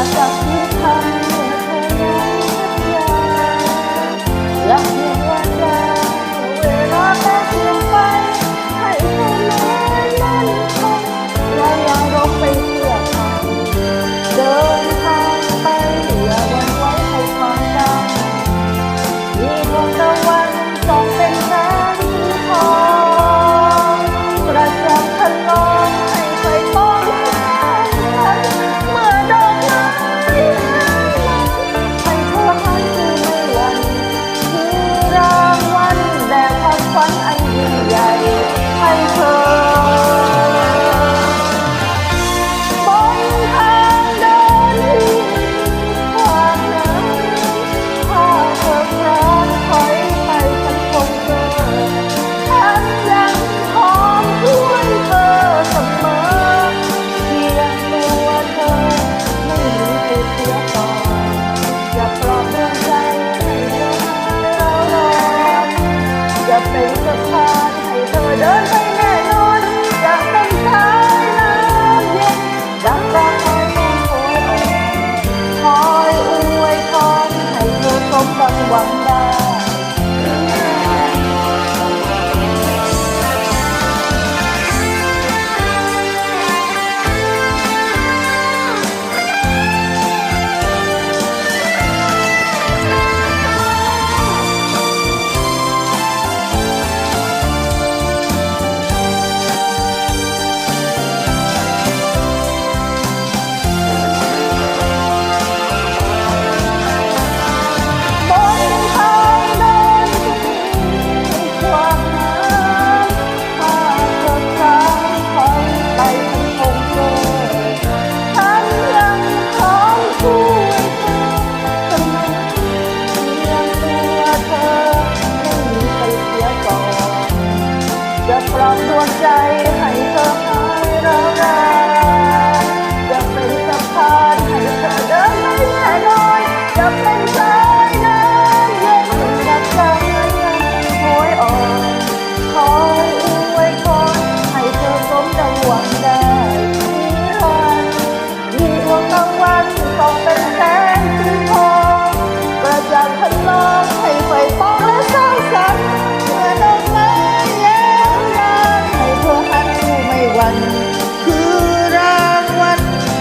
essas coisas. Thanks. ใจ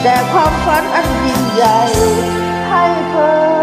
แต่ความฝันอันยิ่งใหญ่ให้เธอ